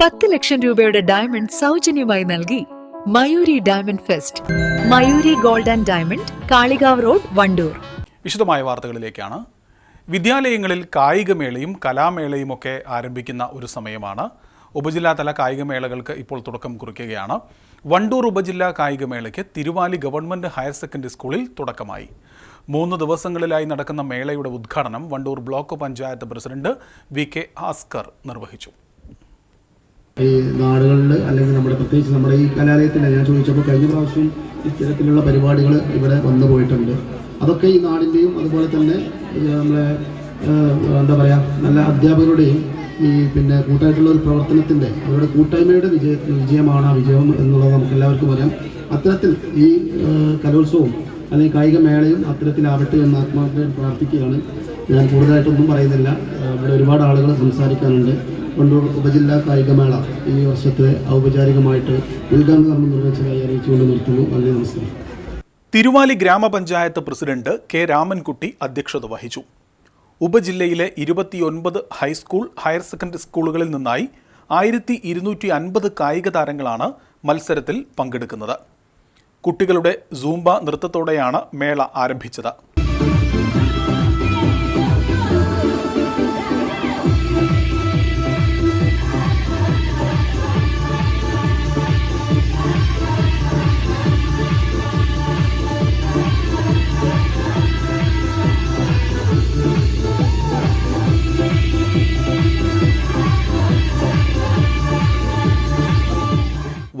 പത്ത് ലക്ഷം രൂപയുടെ ഡയമണ്ട് സൗജന്യമായി നൽകി Mayuri diamond fest Mayuri gold and diamond Kalikavu road Wandoor. വിശദമായ വാർത്തകളിലേക്കാണ്. വിദ്യാലയങ്ങളിൽ കായികമേളയും കലാമേളയും ഒക്കെ ആരംഭിക്കുന്ന ഒരു സമയമാണ്. ഉപജില്ലാതല കായികമേളകൾക്ക് ഇപ്പോൾ തുടക്കം കുറിക്കുകയാണ്. വണ്ടൂർ ഉപജില്ലാ കായികമേളയ്ക്ക് തിരുവാലി ഗവൺമെന്റ് ഹയർ സെക്കൻഡറി സ്കൂളിൽ തുടക്കമായി. മൂന്ന് ദിവസങ്ങളിലായി നടക്കുന്ന മേളയുടെ ഉദ്ഘാടനം Wandoor block panchayat president V K Askar നിർവഹിച്ചു. ഈ നാടുകളിൽ അല്ലെങ്കിൽ നമ്മുടെ പ്രത്യേകിച്ച് നമ്മുടെ ഈ കലാലയത്തിൽ ഞാൻ ചോദിച്ചപ്പോൾ കഴിഞ്ഞ പ്രാവശ്യം ഇത്തരത്തിലുള്ള പരിപാടികൾ ഇവിടെ വന്നു പോയിട്ടുണ്ട്. അതൊക്കെ ഈ നാടിന്റെയും അതുപോലെ തന്നെ നമ്മളെ എന്താ പറയുക നല്ല അധ്യാപകരുടെയും ഈ പിന്നെ കൂട്ടായിട്ടുള്ള ഒരു പ്രവർത്തനത്തിന്റെ അവരുടെ കൂട്ടായ്മയുടെ വിജയ വിജയമാണ് ആ വിജയം എന്നുള്ളത് നമുക്ക് എല്ലാവർക്കും അറിയാം. അത്തരത്തിൽ ഈ കലോത്സവവും അല്ലെങ്കിൽ കായിക മേളയും അത്തരത്തിലാവട്ടെ എന്ന് ആത്മാർത്ഥം പ്രാർത്ഥിക്കുകയാണ്. ഞാൻ കൂടുതലായിട്ടൊന്നും പറയുന്നില്ല. ഇവിടെ ഒരുപാട് ആളുകൾ സംസാരിക്കാനുണ്ട്. വണ്ടൂർ ഉപജില്ലാ കായികമേള ഈ വർഷത്തെ ഔപചാരികമായിട്ട് ഉദ്ഘാടനം കർമ്മം നിർവഹിച്ചതായി അറിയിച്ചുകൊണ്ട് നിർത്തുന്നു. നന്ദി നമസ്കാരം. തിരുവാലി ഗ്രാമപഞ്ചായത്ത് പ്രസിഡന്റ് കെ രാമൻകുട്ടി അധ്യക്ഷത വഹിച്ചു. ഉപജില്ലയിലെ ഇരുപത്തിയൊൻപത് ഹൈസ്കൂൾ ഹയർ സെക്കൻഡറി സ്കൂളുകളിൽ നിന്നായി ആയിരത്തി ഇരുന്നൂറ്റി അൻപത് കായിക താരങ്ങളാണ് മത്സരത്തിൽ പങ്കെടുക്കുന്നത്. കുട്ടികളുടെ സൂംബ നൃത്തത്തോടെയാണ് മേള ആരംഭിച്ചത്.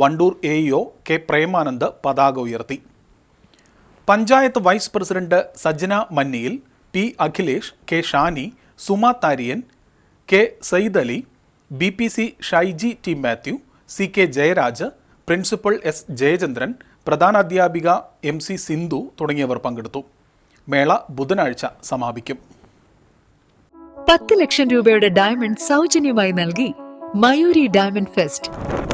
Wandoor A EO K Premanand പതാക ഉയർത്തി. Panchayat vice president Sajjana Manniyil P Akhilesh K Shani Suma Thariyan K Sayyid Ali B P C Shaiji T Mathew C K Jayaraj principal S Jayachandran പ്രധാനാധ്യാപിക M C Sindhu തുടങ്ങിയവർ പങ്കെടുത്തു. മേള ബുധനാഴ്ച സമാപിക്കും. പത്ത് ലക്ഷം രൂപയുടെ diamond സൗജന്യമായി നൽകി മയൂരി ഡയമണ്ട് ഫെസ്റ്റ്.